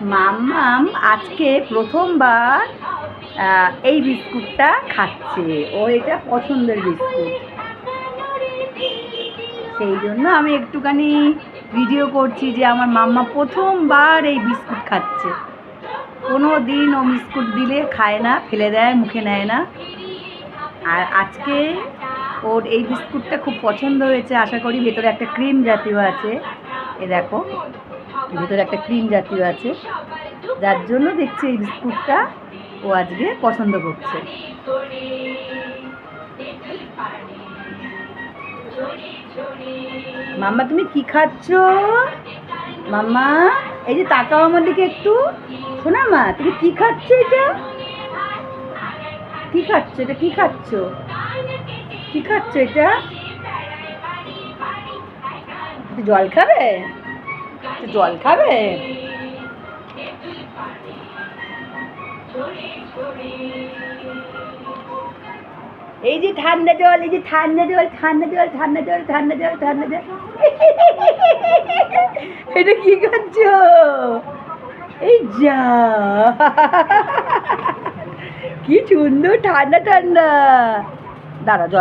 মাম্মাম আজকে প্রথমবার এই বিস্কুটটা খাচ্ছে। ওর এটা পছন্দের বিস্কুট। সেই জন্য আমি একটুখানি ভিডিও করছি যে আমার মাম্মা প্রথমবার এই বিস্কুট খাচ্ছে। কোনো দিন ও বিস্কুট দিলে খায় না, ফেলে দেয়, মুখে নেয় না। আর আজকে ওর এই বিস্কুটটা খুব পছন্দ হয়েছে। আশা করি ভেতরে একটা ক্রিম জাতীয় আছে। এ দেখো ভেতরে একটা ক্রিম জাতীয় আছে। যার জন্য দেখছি এই বিস্কুটটা ও আজকে পছন্দ করছে। মাম্মা, তুমি কি খাচ্ছ? মাম্মা, এই যে তাকাও আমার দিকে একটু। শোনা মা, তুমি কি খাচ্ছ এটা? কি খাচ্ছ এটা? কি খাচ্ছ? কি খাচ্ছ এটা? জল খাবে? জল খাবে? এই যে ঠান্ডা জল, এই যে ঠান্ডা জল ঠান্ডা জল ঠান্ডা জল ঠান্ডা জল ঠান্ডা জল। এটা কি করছ? এই যা। কি সুন্দর, ঠান্ডা ঠান্ডা। দাঁড়া, জল